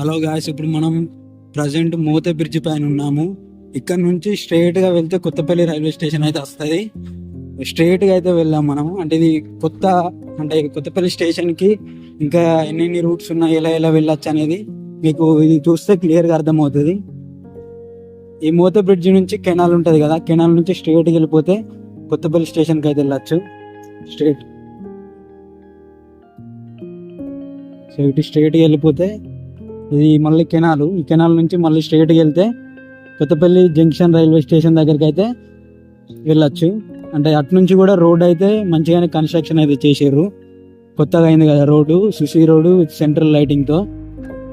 Hello guys ఇప్పుడు మనం present మూత బ్రిడ్జ్ పైన ఉన్నాము. ఇక్కడ నుంచి స్ట్రైట్గా వెళ్తే కొత్తపల్లి రైల్వే స్టేషన్ అయితే వస్తుంది. స్ట్రైట్గా అయితే వెళ్ళాం మనం అంటే ఇది కొత్త అంటే కొత్తపల్లి స్టేషన్కి ఇంకా ఎన్నెన్ని రూట్స్ ఉన్నాయి ఎలా ఎలా వెళ్ళొచ్చు అనేది మీకు ఇది చూస్తే క్లియర్గా అర్థమవుతుంది. ఈ మూత బ్రిడ్జ్ నుంచి కెనాల్ ఉంటుంది కదా కెనాల్ నుంచి స్ట్రైట్కి వెళ్ళిపోతే కొత్తపల్లి స్టేషన్కి అయితే వెళ్ళచ్చు. స్ట్రైట్ సో ఇటు స్ట్రైట్కి వెళ్ళిపోతే ఇది మళ్ళీ కెనాల్. ఈ కెనాల్ నుంచి మళ్ళీ స్ట్రైట్గా వెళ్తే కొత్తపల్లి జంక్షన్ రైల్వే స్టేషన్ దగ్గరికి అయితే వెళ్ళొచ్చు. అంటే అటు నుంచి కూడా రోడ్ అయితే మంచిగానే కన్స్ట్రక్షన్ అయితే చేసారు కొత్తగా అయింది కదా రోడ్డు సుశీ రోడ్డు విత్ సెంట్రల్ లైటింగ్తో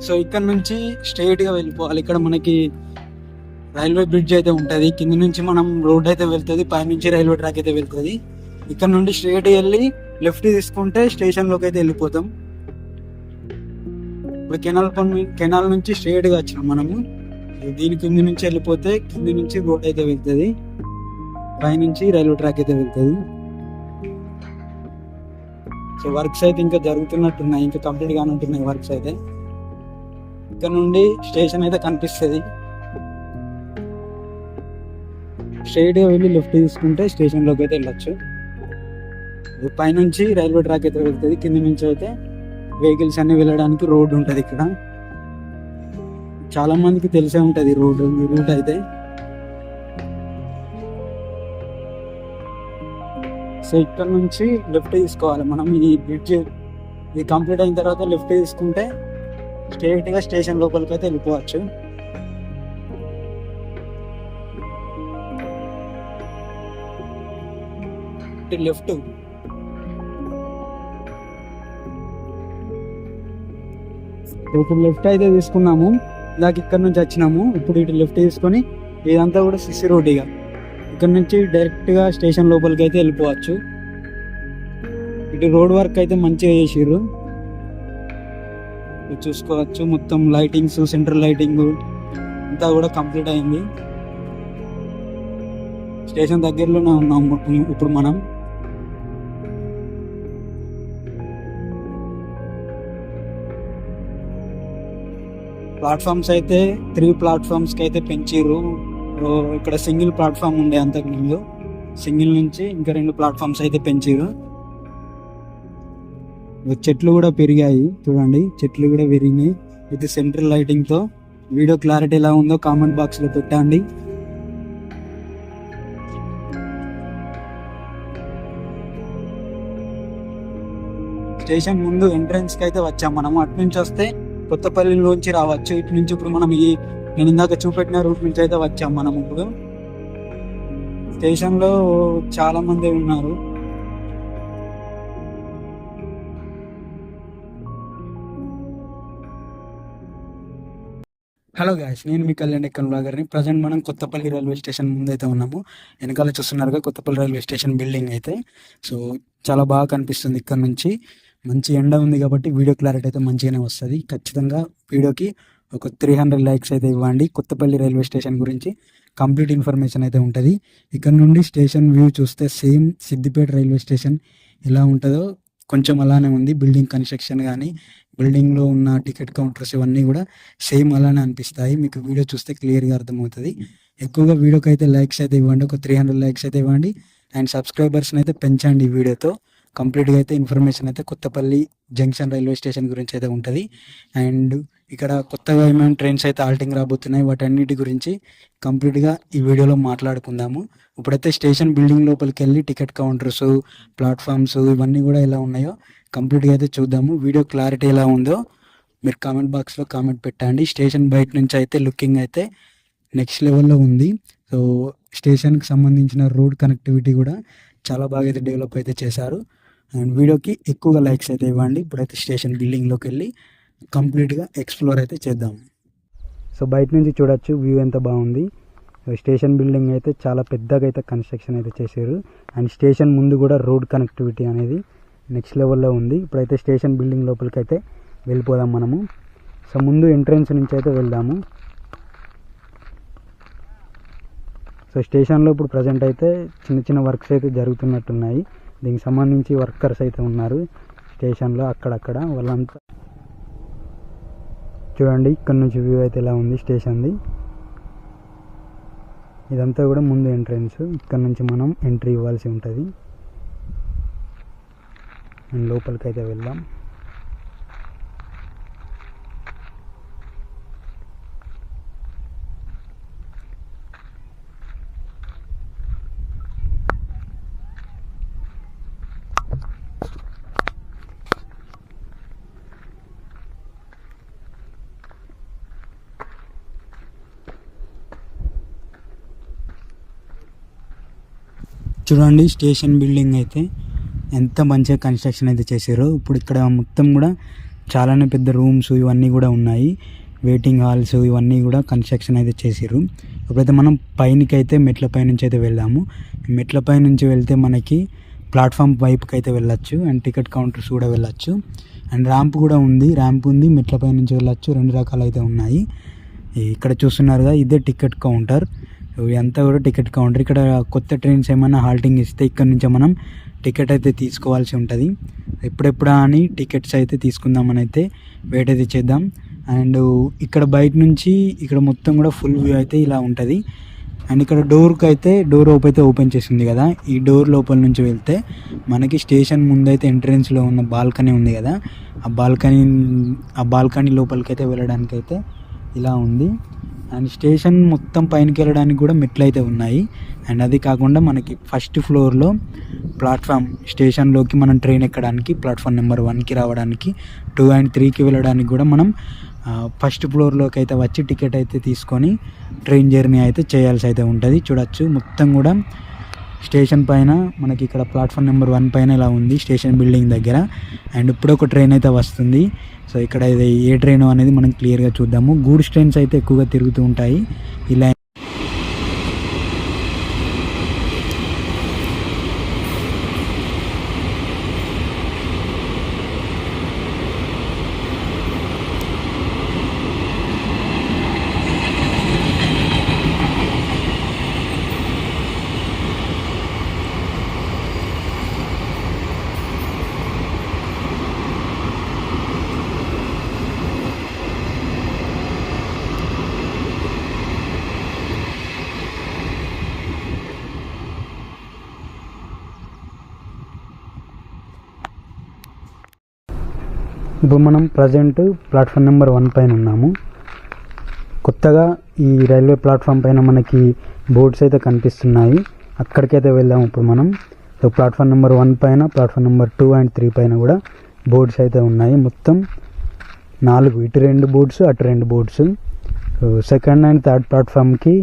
సో ఇక్కడ నుంచి స్ట్రైట్గా వెళ్ళిపోవాలి. ఇక్కడ మనకి రైల్వే బ్రిడ్జ్ అయితే ఉంటుంది. కింద నుంచి మనం రోడ్ అయితే వెళ్తుంది. పైనుంచి రైల్వే ట్రాక్ అయితే వెళ్తుంది. ఇక్కడ నుండి స్ట్రైట్ వెళ్ళి లెఫ్ట్ తీసుకుంటే స్టేషన్లోకి అయితే వెళ్ళిపోతాం. ఇప్పుడు కెనాల్ పని కెనాల్ నుంచి స్ట్రేట్గా వచ్చినాం మనము. దీని కింది నుంచి వెళ్ళిపోతే కింది నుంచి రోడ్ అయితే వెళ్తుంది. పైనుంచి రైల్వే ట్రాక్ అయితే వెళ్తుంది. సో వర్క్స్ అయితే ఇంకా జరుగుతున్నట్టున్నాయి. ఇంకా కంప్లీట్ కానుంటున్నాయి వర్క్స్ అయితే. ఇక్కడ నుండి స్టేషన్ అయితే కనిపిస్తుంది. స్ట్రైట్గా వెళ్ళి లెఫ్ట్ తీసుకుంటే స్టేషన్లోకి అయితే వెళ్ళచ్చు. పైనుంచి రైల్వే ట్రాక్ అయితే వెళ్తుంది. కింద నుంచి అయితే వెహికల్స్ అన్ని వెళ్ళడానికి రోడ్ ఉంటుంది ఇక్కడ. చాలా మందికి తెలిసే ఉంటుంది రోడ్ ఈ రూట్ అయితే. సో ఇక్కడ నుంచి లెఫ్ట్ తీసుకోవాలి మనం. ఈ బ్రిడ్జ్ ఇది కంప్లీట్ అయిన తర్వాత లెఫ్ట్ తీసుకుంటే స్ట్రైట్గా స్టేషన్ లోపలికి అయితే వెళ్ళిపోవచ్చు లెఫ్ట్ ఇప్పుడు లెఫ్ట్ అయితే తీసుకున్నాము. ఇందాక ఇక్కడ నుంచి వచ్చినాము. ఇప్పుడు ఇటు లెఫ్ట్ తీసుకొని ఇదంతా కూడా సిసి రోడ్ ఇక. ఇక్కడ నుంచి డైరెక్ట్గా స్టేషన్ లోపలికి అయితే వెళ్ళిపోవచ్చు. ఇటు రోడ్ వర్క్ అయితే మంచిగా చేసిర్రు. చూసుకోవచ్చు మొత్తం లైటింగ్స్ సెంట్రల్ లైటింగ్ అంతా కూడా కంప్లీట్ అయింది. స్టేషన్ దగ్గరలోనే ఉన్నాం ఇప్పుడు మనం. ప్లాట్ఫామ్స్ అయితే త్రీ ప్లాట్ఫామ్స్కి అయితే పెంచిర్రు. ఇక్కడ సింగిల్ ప్లాట్ఫామ్ ఉండే అంతకుముందు. సింగిల్ నుంచి ఇంకా రెండు ప్లాట్ఫామ్స్ అయితే పెంచారు చెట్లు కూడా పెరిగాయి. చూడండి చెట్లు కూడా పెరిగినాయి. విత్ సెంట్రల్ లైటింగ్తో వీడియో క్లారిటీ ఎలా ఉందో కామెంట్ బాక్స్లో పెట్టండి. స్టేషన్ ముందు ఎంట్రన్స్కి అయితే వచ్చాం మనం అటు నుంచి వస్తే కొత్తపల్లిలోంచి రావచ్చు. ఇటు నుంచి ఇప్పుడు మనం ఈ నేను ఇందాక చూపెట్టిన రూట్ నుంచి అయితే వచ్చాం మనం ఇప్పుడు. స్టేషన్లో చాలా మంది ఉన్నారు. హలో గాయస్ నేను మీ కళ్యాణ్ ఎక్కన్ బ్లాగర్ని. ప్రజెంట్ మనం కొత్తపల్లి రైల్వే స్టేషన్ ముందు అయితే ఉన్నాము. వెనకాల చూస్తున్నారుగా కొత్తపల్లి రైల్వే స్టేషన్ బిల్డింగ్ అయితే. సో చాలా బాగా కనిపిస్తుంది ఇక్కడ నుంచి. మంచి ఎండ ఉంది కాబట్టి వీడియో క్లారిటీ అయితే మంచిగానే వస్తుంది. ఖచ్చితంగా వీడియోకి ఒక త్రీ హండ్రెడ్ లైక్స్ అయితే ఇవ్వండి. కొత్తపల్లి రైల్వే స్టేషన్ గురించి కంప్లీట్ ఇన్ఫర్మేషన్ అయితే ఉంటుంది. ఇక్కడ నుండి స్టేషన్ వ్యూ చూస్తే సేమ్ సిద్దిపేట రైల్వే స్టేషన్ ఎలా ఉంటుందో కొంచెం అలానే ఉంది. బిల్డింగ్ కన్స్ట్రక్షన్ కానీ బిల్డింగ్లో ఉన్న టికెట్ కౌంటర్స్ ఇవన్నీ కూడా సేమ్ అలానే అనిపిస్తాయి. మీకు వీడియో చూస్తే క్లియర్గా అర్థమవుతుంది. ఎక్కువగా వీడియోకి అయితే లైక్స్ అయితే ఇవ్వండి. ఒక త్రీ హండ్రెడ్ లైక్స్ అయితే ఇవ్వండి. అండ్ సబ్స్క్రైబర్స్ని అయితే పెంచండి ఈ వీడియోతో. కంప్లీట్గా అయితే ఇన్ఫర్మేషన్ అయితే కొత్తపల్లి జంక్షన్ రైల్వే స్టేషన్ గురించి అయితే ఉంటుంది. అండ్ ఇక్కడ కొత్తగా ఏమేమి ట్రైన్స్ అయితే ఆల్టింగ్ రాబోతున్నాయి వాటన్నిటి గురించి కంప్లీట్గా ఈ వీడియోలో మాట్లాడుకుందాము. ఇప్పుడైతే స్టేషన్ బిల్డింగ్ లోపలికి వెళ్ళి టికెట్ కౌంటర్స్ ప్లాట్ఫామ్స్ ఇవన్నీ కూడా ఎలా ఉన్నాయో కంప్లీట్గా అయితే చూద్దాము. వీడియో క్లారిటీ ఎలా ఉందో మీరు కామెంట్ బాక్స్లో కామెంట్ పెట్టండి. స్టేషన్ బయట నుంచి అయితే లుకింగ్ అయితే నెక్స్ట్ లెవెల్లో ఉంది. సో స్టేషన్కి సంబంధించిన రోడ్ కనెక్టివిటీ కూడా చాలా బాగా అయితే డెవలప్ అయితే చేశారు. అండ్ వీడియోకి ఎక్కువగా లైక్స్ అయితే ఇవ్వండి. ఇప్పుడైతే స్టేషన్ బిల్డింగ్లోకి వెళ్ళి కంప్లీట్గా ఎక్స్ప్లోర్ అయితే చేద్దాం. సో బయట నుంచి చూడొచ్చు వ్యూ ఎంత బాగుంది. స్టేషన్ బిల్డింగ్ అయితే చాలా పెద్దగా అయితే కన్స్ట్రక్షన్ అయితే చేశారు. అండ్ స్టేషన్ ముందు కూడా రోడ్ కనెక్టివిటీ అనేది నెక్స్ట్ లెవెల్లో ఉంది. ఇప్పుడైతే స్టేషన్ బిల్డింగ్ లోపలికి అయితే వెళ్ళిపోదాం మనము. సో ముందు ఎంట్రన్స్ నుంచి అయితే వెళ్దాము. సో స్టేషన్లో ఇప్పుడు ప్రజెంట్ అయితే చిన్న చిన్న వర్క్స్ అయితే జరుగుతున్నట్టున్నాయి. దీనికి సంబంధించి వర్కర్స్ అయితే ఉన్నారు. స్టేషన్లో అక్కడక్కడ వాళ్ళంతా. చూడండి ఇక్కడ నుంచి వ్యూ అయితే ఇలా ఉంది స్టేషన్ది. ఇదంతా కూడా ముందు ఎంట్రన్స్. ఇక్కడ నుంచి మనం ఎంట్రీ ఇవ్వాల్సి ఉంటుంది. అండ్ లోపలికి అయితే వెళ్దాం. చూడండి స్టేషన్ బిల్డింగ్ అయితే ఎంత మంచిగా కన్స్ట్రక్షన్ అయితే చేశారో. ఇప్పుడు ఇక్కడ మొత్తం కూడా చాలానే పెద్ద రూమ్స్ ఇవన్నీ కూడా ఉన్నాయి. వెయిటింగ్ హాల్స్ ఇవన్నీ కూడా కన్స్ట్రక్షన్ అయితే చేసారు ఇప్పుడైతే మనం పైనకి అయితే మెట్ల పై నుంచి అయితే వెళ్ళాము మెట్ల పై నుంచి వెళ్తే మనకి ప్లాట్ఫామ్ వైపుకి అయితే వెళ్ళొచ్చు అండ్ టికెట్ కౌంటర్స్ కూడా వెళ్ళొచ్చు. అండ్ ర్యాంప్ కూడా ఉంది. ర్యాంప్ ఉంది మెట్ల పై నుంచి వెళ్ళొచ్చు. రెండు రకాలు అయితే ఉన్నాయి. ఇక్కడ చూస్తున్నారుగా ఇదే టికెట్ కౌంటర్. ఇదంతా కూడా టికెట్ కౌంటర్? ఇక్కడ కొత్త ట్రైన్స్ ఏమైనా హాల్టింగ్ ఇస్తే ఇక్కడ నుంచి మనం టికెట్ అయితే తీసుకోవాల్సి ఉంటుంది. ఎప్పుడెప్పుడా అని టికెట్స్ అయితే తీసుకుందామని అయితే వెయిట్ అయితే చేద్దాం. అండ్ ఇక్కడ బయట నుంచి ఇక్కడ మొత్తం కూడా ఫుల్ వ్యూ అయితే ఇలా ఉంటుంది. అండ్ ఇక్కడ డోర్కి అయితే డోర్ ఓపెన్ అయితే ఓపెన్ చేసింది కదా. ఈ డోర్ లోపల నుంచి వెళ్తే మనకి స్టేషన్ ముందైతే ఎంట్రెన్స్లో ఉన్న బాల్కనీ ఉంది కదా. ఆ బాల్కనీ ఆ బాల్కనీ లోపలికి అయితే వెళ్ళడానికి అయితే ఇలా ఉంది. అండ్ స్టేషన్ మొత్తం పైనకి వెళ్ళడానికి కూడా మెట్లు అయితే ఉన్నాయి. అండ్ అది కాకుండా మనకి ఫస్ట్ ఫ్లోర్లో ప్లాట్ఫామ్ స్టేషన్లోకి మనం ట్రైన్ ఎక్కడానికి ప్లాట్ఫామ్ నెంబర్ వన్కి రావడానికి టూ అండ్ త్రీకి వెళ్ళడానికి కూడా మనం ఫస్ట్ ఫ్లోర్లోకి అయితే వచ్చి టికెట్ అయితే తీసుకొని ట్రైన్ జర్నీ అయితే చేయాల్సి అయితే ఉంటుంది. చూడొచ్చు. మొత్తం కూడా స్టేషన్ పైన మనకి ఇక్కడ ప్లాట్ఫామ్ నెంబర్ వన్ పైన ఇలా ఉంది స్టేషన్ బిల్డింగ్ దగ్గర. అండ్ ఇప్పుడు ఒక ట్రైన్ అయితే వస్తుంది. సో ఇక్కడ ఇది ఏ ట్రైన్ అనేది మనం క్లియర్గా చూద్దాము. గూడ్స్ ట్రైన్స్ అయితే ఎక్కువగా తిరుగుతూ ఉంటాయి. ఇలా ఇప్పుడు మనం ప్రజెంట్ ప్లాట్ఫామ్ నెంబర్ వన్ పైన ఉన్నాము. కొత్తగా ఈ రైల్వే ప్లాట్ఫామ్ పైన మనకి బోర్డ్స్ అయితే కనిపిస్తున్నాయి. అక్కడికైతే వెళ్దాం ఇప్పుడు మనం. సో ప్లాట్ఫామ్ నెంబర్ వన్ పైన platform number two and three పైన కూడా బోర్డ్స్ అయితే ఉన్నాయి. మొత్తం నాలుగు ఇటు రెండు బోర్డ్స్ అటు రెండు బోర్డ్స్ సెకండ్ అండ్ థర్డ్ ప్లాట్ఫామ్కి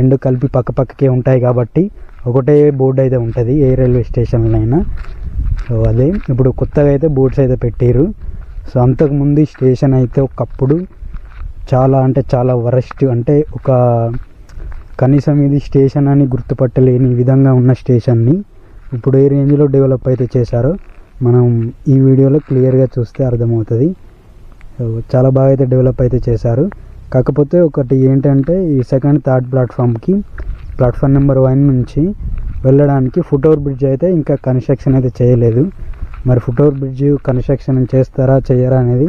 రెండు కలిపి పక్క పక్కకే ఉంటాయి కాబట్టి ఒకటే బోర్డు అయితే ఉంటుంది ఏ రైల్వే స్టేషన్లో అయినా సో అదే. ఇప్పుడు కొత్తగా అయితే బోర్డ్స్ అయితే పెట్టారు సో అంతకుముందు స్టేషన్ అయితే ఒకప్పుడు చాలా అంటే చాలా వరస్ట్ అంటే ఒక కనీసం ఇది స్టేషన్ అని గుర్తుపట్టలేని విధంగా ఉన్న స్టేషన్ని ఇప్పుడు ఏ రేంజ్లో డెవలప్ అయితే చేశారో మనం ఈ వీడియోలో క్లియర్గా చూస్తే అర్థమవుతుంది. చాలా బాగా అయితే డెవలప్ అయితే చేశారు. కాకపోతే ఒకటి ఏంటంటే ఈ సెకండ్ థర్డ్ ప్లాట్ఫామ్కి ప్లాట్ఫామ్ నెంబర్ వన్ నుంచి వెళ్ళడానికి ఫుట్ ఓవర్ బ్రిడ్జ్ అయితే ఇంకా కన్స్ట్రక్షన్ అయితే చేయలేదు. మరి ఫుట్ఓవర్ బ్రిడ్జ్ కన్స్ట్రక్షన్ చేస్తారా చేయరా అనేది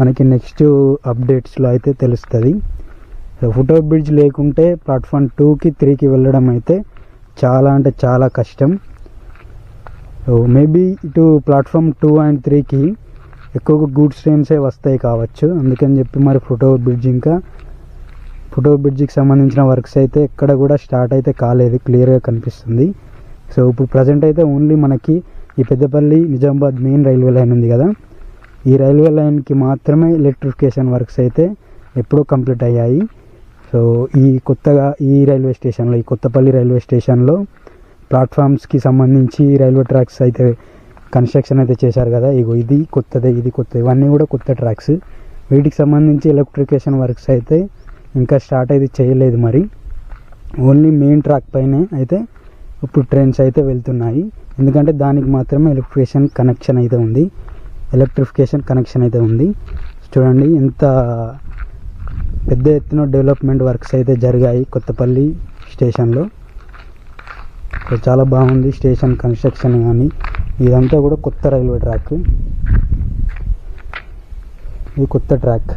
మనకి నెక్స్ట్ అప్డేట్స్లో అయితే తెలుస్తుంది. సో ఫుట్ బ్రిడ్జ్ లేకుంటే ప్లాట్ఫామ్ టూకి త్రీకి వెళ్ళడం అయితే చాలా అంటే చాలా కష్టం. సో మేబీ ఇటు ప్లాట్ఫామ్ టూ అండ్ త్రీకి ఎక్కువగా గూడ్స్ ట్రైన్సే వస్తాయి కావచ్చు. అందుకని చెప్పి మరి ఫుట్ఓవర్ బ్రిడ్జ్ ఇంకా ఫుట్ఓవర్ బ్రిడ్జ్కి బ్రిడ్జికి సంబంధించిన వర్క్స్ అయితే ఎక్కడ కూడా స్టార్ట్ అయితే కాలేదు క్లియర్గా కనిపిస్తుంది. సో ఇప్పుడు ప్రజెంట్ అయితే ఓన్లీ మనకి ఈ Peddapalli Nizamabad main railway line ఉంది కదా. ఈ రైల్వే లైన్కి మాత్రమే ఎలక్ట్రిఫికేషన్ వర్క్స్ అయితే ఎప్పుడో కంప్లీట్ అయ్యాయి. సో ఈ కొత్తగా ఈ రైల్వే స్టేషన్లో ఈ కొత్తపల్లి రైల్వే స్టేషన్లో ప్లాట్ఫామ్స్కి సంబంధించి రైల్వే ట్రాక్స్ అయితే కన్స్ట్రక్షన్ అయితే చేశారు కదా. ఇగో ఇది కొత్తదే ఇది కొత్త ఇవన్నీ కూడా కొత్త ట్రాక్స్. వీటికి సంబంధించి ఎలక్ట్రిఫికేషన్ వర్క్స్ అయితే ఇంకా స్టార్ట్ అయితే చేయలేదు మరి. ఓన్లీ మెయిన్ ట్రాక్ పైనే అయితే ఇప్పుడు ట్రైన్స్ అయితే వెళ్తున్నాయి. ఎందుకంటే దానికి మాత్రమే ఎలక్ట్రిఫికేషన్ కనెక్షన్ అయితే ఉంది. ఎలక్ట్రిఫికేషన్ కనెక్షన్ అయితే ఉంది. చూడండి ఎంత పెద్ద ఎత్తున డెవలప్మెంట్ వర్క్స్ అయితే జరిగాయి కొత్తపల్లి స్టేషన్లో. చాలా బాగుంది స్టేషన్ కన్స్ట్రక్షన్ కానీ. ఇదంతా కూడా కొత్త రైల్వే ట్రాక్. ఇది కొత్త ట్రాక్.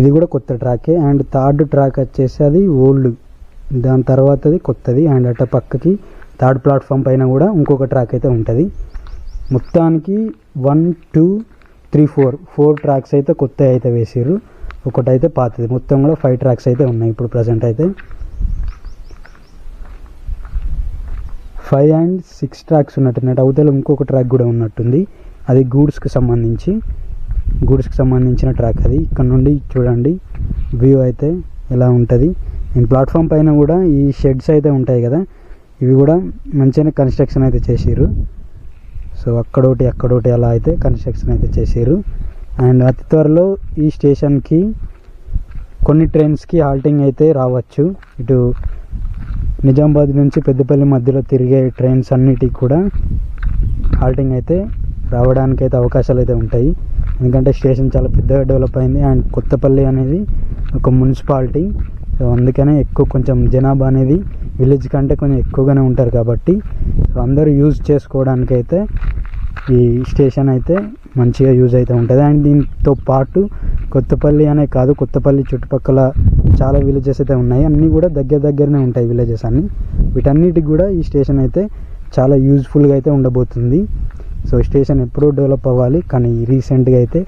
ఇది కూడా కొత్త ట్రాకే. అండ్ థర్డ్ ట్రాక్ వచ్చేసి అది ఓల్డ్. దాని తర్వాతది కొత్తది అండ్ అట పక్కకి థర్డ్ ప్లాట్ఫామ్ పైన కూడా ఇంకొక ట్రాక్ అయితే ఉంటుంది. మొత్తానికి one two three four four tracks అయితే కొత్త అయితే వేసారు ఒకటైతే పాతది. మొత్తం కూడా ఫైవ్ ట్రాక్స్ అయితే ఉన్నాయి ఇప్పుడు ప్రజెంట్ అయితే. ఫైవ్ అండ్ సిక్స్ ట్రాక్స్ ఉన్నట్టున్నట్టు అవతల ఇంకొక ట్రాక్ కూడా ఉన్నట్టుంది. అది గూడ్స్కి సంబంధించి. గూడ్స్కి సంబంధించిన ట్రాక్ అది. ఇక్కడ నుండి చూడండి. వ్యూ అయితే ఎలా ఉంటుంది. అండ్ ప్లాట్ఫామ్ పైన కూడా ఈ షెడ్స్ అయితే ఉంటాయి కదా ఇవి కూడా మంచిగానే కన్స్ట్రక్షన్ అయితే చేసారు సో అక్కడోటి అక్కడోటి అలా అయితే కన్స్ట్రక్షన్ అయితే చేసారు అండ్ అతి త్వరలో ఈ స్టేషన్కి కొన్ని ట్రైన్స్కి హాల్టింగ్ అయితే రావచ్చు. ఇటు నిజామాబాద్ నుంచి పెద్దపల్లి మధ్యలో తిరిగే ట్రైన్స్ అన్నిటికి కూడా హాల్టింగ్ అయితే రావడానికి అయితే అవకాశాలు అయితే ఉంటాయి. ఎందుకంటే స్టేషన్ చాలా పెద్దగా డెవలప్ అయింది. అండ్ కొత్తపల్లి అనేది ఒక మున్సిపాలిటీ. సో అందుకనే ఎక్కువ కొంచెం జనాభా అనేది విలేజ్ కంటే కొంచెం ఎక్కువగానే ఉంటారు కాబట్టి సో అందరూ యూజ్ చేసుకోవడానికి అయితే ఈ స్టేషన్ అయితే మంచిగా యూజ్ అయితే ఉంటుంది. అండ్ దీంతో పాటు కొత్తపల్లి అనే కాదు కొత్తపల్లి చుట్టుపక్కల చాలా విలేజెస్ అయితే ఉన్నాయి. అన్నీ కూడా దగ్గర దగ్గరనే ఉంటాయి విలేజెస్ అన్నీ. వీటన్నిటికి కూడా ఈ స్టేషన్ అయితే చాలా యూజ్ఫుల్గా అయితే ఉండబోతుంది. సో స్టేషన్ ఎప్పుడూ డెవలప్ అవ్వాలి. కానీ రీసెంట్గా అయితే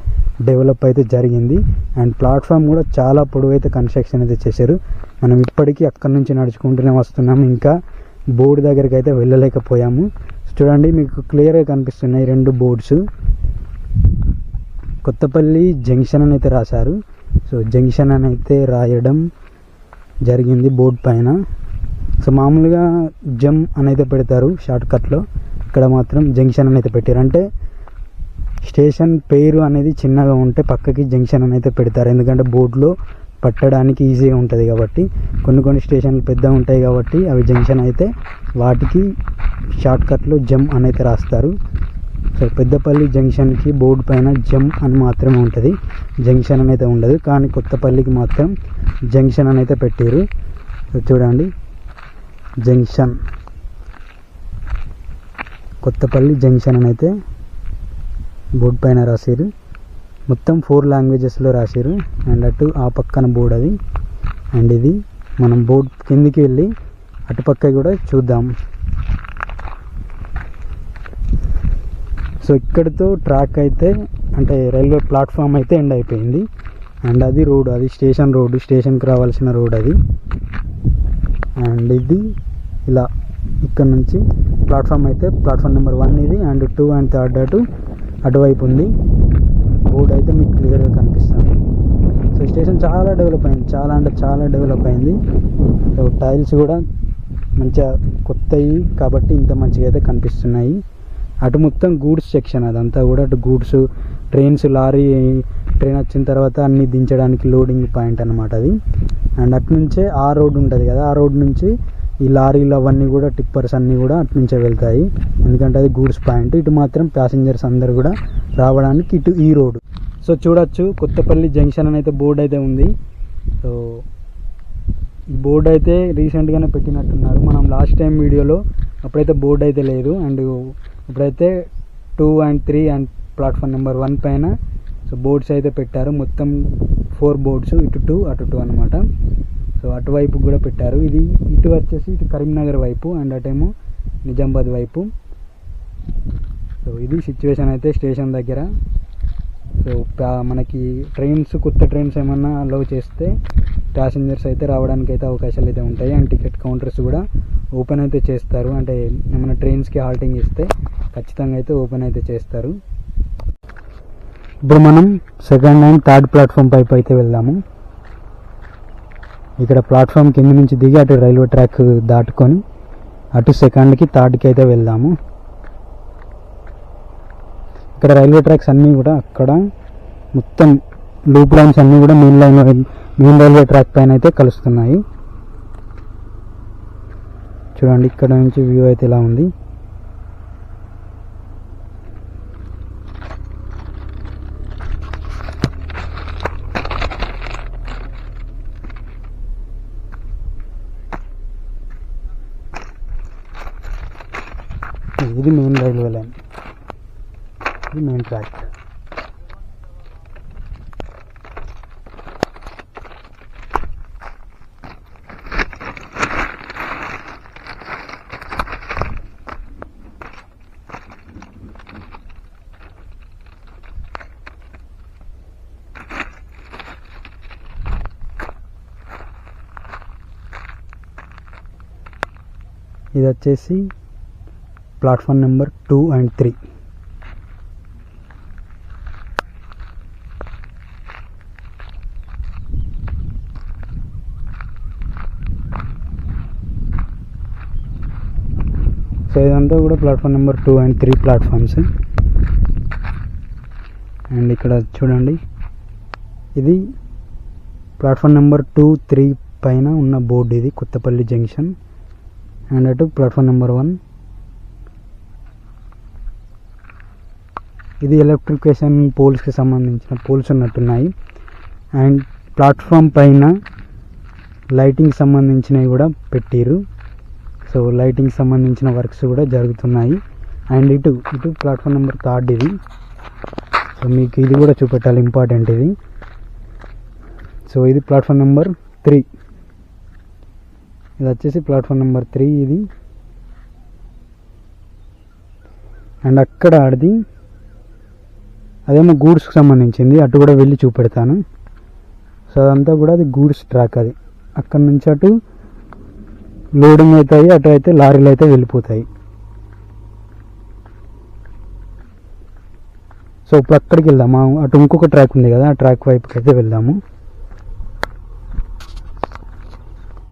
డెవలప్ అయితే జరిగింది. అండ్ ప్లాట్ఫామ్ కూడా చాలా పొడవైతే కన్స్ట్రక్షన్ అయితే చేశారు. మనం ఇప్పటికీ అక్కడి నుంచి నడుచుకుంటూనే వస్తున్నాం. ఇంకా బోర్డు దగ్గరికి అయితే వెళ్ళలేకపోయాము. చూడండి మీకు క్లియర్గా కనిపిస్తున్నాయి రెండు బోర్డ్స్. కొత్తపల్లి జంక్షన్ అని అయితే రాశారు. సో జంక్షన్ అని అయితే రాయడం జరిగింది బోర్డు పైన. సో మామూలుగా జమ్ అని అయితే పెడతారు షార్ట్ కట్లో ఇక్కడ మాత్రం జంక్షన్ అని అయితే పెట్టారు. అంటే స్టేషన్ పేరు అనేది చిన్నగా ఉంటే పక్కకి జంక్షన్ అని అయితే పెడతారు. ఎందుకంటే బోర్డులో పట్టడానికి ఈజీగా ఉంటుంది కాబట్టి కొన్ని కొన్ని స్టేషన్లు పెద్దగా ఉంటాయి కాబట్టి అవి జంక్షన్ అయితే వాటికి షార్ట్కట్లో జమ్ అని అయితే రాస్తారు. సో పెద్దపల్లి జంక్షన్కి బోర్డు పైన జమ్ అని మాత్రమే ఉంటుంది. జంక్షన్ అనేది అయితే ఉండదు. కానీ కొత్తపల్లికి మాత్రం జంక్షన్ అని అయితే పెట్టారు చూడండి. జంక్షన్. కొత్తపల్లి జంక్షన్ అని అయితే బోర్డు పైన రాసారు మొత్తం ఫోర్ లాంగ్వేజెస్లో రాశారు అండ్ అటు ఆ పక్కన బోర్డు అది. అండ్ ఇది మనం బోర్డ్ కిందికి వెళ్ళి అటుపక్క కూడా చూద్దాం. సో ఇక్కడితో ట్రాక్ అయితే అంటే రైల్వే ప్లాట్ఫామ్ అయితే ఎండ్ అయిపోయింది. అండ్ అది రోడ్ అది స్టేషన్ రోడ్ స్టేషన్కి రావాల్సిన రోడ్ అది. అండ్ ఇది ఇలా ఇక్కడ నుంచి ప్లాట్ఫామ్ అయితే ప్లాట్ఫామ్ నెంబర్ వన్ ఇది. అండ్ టూ అండ్ థర్డ్ అటు అటువైపు ఉంది. బోర్డు అయితే మీకు క్లియర్గా కనిపిస్తుంది. సో స్టేషన్ చాలా డెవలప్ అయింది. చాలా అంటే చాలా డెవలప్ అయింది. సో టైల్స్ కూడా మంచిగా కొత్తవి కాబట్టి ఇంత మంచిగా అయితే కనిపిస్తున్నాయి. అటు మొత్తం గూడ్స్ సెక్షన్ అదంతా కూడా అటు గూడ్స్ ట్రైన్స్ లారీ ట్రైన్ వచ్చిన తర్వాత అన్ని దించడానికి లోడింగ్ పాయింట్ అనమాట అది. అండ్ అటు నుంచే ఆ రోడ్ ఉంటుంది కదా ఆ రోడ్ నుంచి ఈ లారీలు అవన్నీ కూడా టిప్పర్స్ అన్నీ కూడా అటు నుంచే వెళ్తాయి. ఎందుకంటే అది గూడ్స్ పాయింట్. ఇటు మాత్రం ప్యాసింజర్స్ అందరు కూడా రావడానికి ఇటు ఈ రోడ్ సో చూడొచ్చు కొత్తపల్లి జంక్షన్ అని అయితే బోర్డు అయితే ఉంది. సో బోర్డు అయితే రీసెంట్గానే పెట్టినట్టున్నారు. మనం లాస్ట్ టైం వీడియోలో అప్పుడైతే బోర్డు అయితే లేదు. అండ్ ఇప్పుడైతే two and three and platform number one పైన సో బోర్డ్స్ అయితే పెట్టారు. మొత్తం ఫోర్ బోర్డ్స్ ఇటు టూ అటు టూ అనమాట సో అటువైపు కూడా పెట్టారు. ఇది ఇటు వచ్చేసి ఇటు కరీంనగర్ వైపు అండ్ అటేమో నిజామాబాద్ వైపు. సో ఇది సిచ్యువేషన్ అయితే స్టేషన్ దగ్గర. సో మనకి ట్రైన్స్ కొత్త ట్రైన్స్ ఏమన్నా అలౌ చేస్తే ప్యాసింజర్స్ అయితే రావడానికి అయితే అవకాశాలు అయితే ఉంటాయి. అండ్ టికెట్ కౌంటర్స్ కూడా ఓపెన్ అయితే చేస్తారు. అంటే ఏమైనా ట్రైన్స్కి హాల్టింగ్ ఇస్తే ఖచ్చితంగా అయితే ఓపెన్ అయితే చేస్తారు. ఇప్పుడు మనం సెకండ్ అండ్ థర్డ్ ప్లాట్ఫామ్ పైపు అయితే వెళ్దాము. ఇక్కడ ప్లాట్ఫామ్ కింద నుంచి దిగి అటు రైల్వే ట్రాక్ దాటుకొని అటు సెకండ్కి థర్డ్కి అయితే వెళ్దాము. ఇక్కడ రైల్వే ట్రాక్స్ అన్నీ కూడా అక్కడ మొత్తం లూప్ లైన్స్ అన్నీ కూడా main line main railway track పైన అయితే కలుస్తున్నాయి. చూడండి ఇక్కడ నుంచి వ్యూ అయితే ఇలా ఉంది. ఇది మెయిన్ రైల్వే లైన్ ఇది మెయిన్ ట్రాక్ ఇది వచ్చేసి platform number two and three. So ఇదంతా కూడా platform number two and three platforms. And ఇక్కడ చూడండి ఇది ప్లాట్ఫామ్ నెంబర్ టూ త్రీ పైన ఉన్న బోర్డు ఇది కొత్తపల్లి జంక్షన్. అండ్ అటు ప్లాట్ఫామ్ నెంబర్ వన్ ఇది ఎలక్ట్రికేషన్ పోల్స్కి సంబంధించిన పోల్స్ ఉన్నట్టున్నాయి. అండ్ ప్లాట్ఫామ్ పైన లైటింగ్ సంబంధించినవి కూడా పెట్టిరు సో లైటింగ్ సంబంధించిన వర్క్స్ కూడా జరుగుతున్నాయి. అండ్ ఇటు ఇటు ప్లాట్ఫామ్ నెంబర్ థర్డ్ ఇది. సో మీకు ఇది కూడా చూపెట్టాలి ఇంపార్టెంట్ ఇది. సో ఇది ప్లాట్ఫామ్ నెంబర్ త్రీ ఇది వచ్చేసి ప్లాట్ఫామ్ నెంబర్ త్రీ ఇది. అండ్ అక్కడ ఆడిది అదేమో గూడ్స్కి సంబంధించింది. అటు కూడా వెళ్ళి చూపెడతాను. సో అదంతా కూడా అది గూడ్స్ ట్రాక్ అది. అక్కడ నుంచి అటు లోడింగ్ అవుతాయి అటు అయితే లారీలు అయితే వెళ్ళిపోతాయి. సో ఇప్పుడు అక్కడికి వెళ్దాము? అటు ఇంకొక ట్రాక్ ఉంది కదా ఆ ట్రాక్ వైపుకి అయితే వెళ్దాము.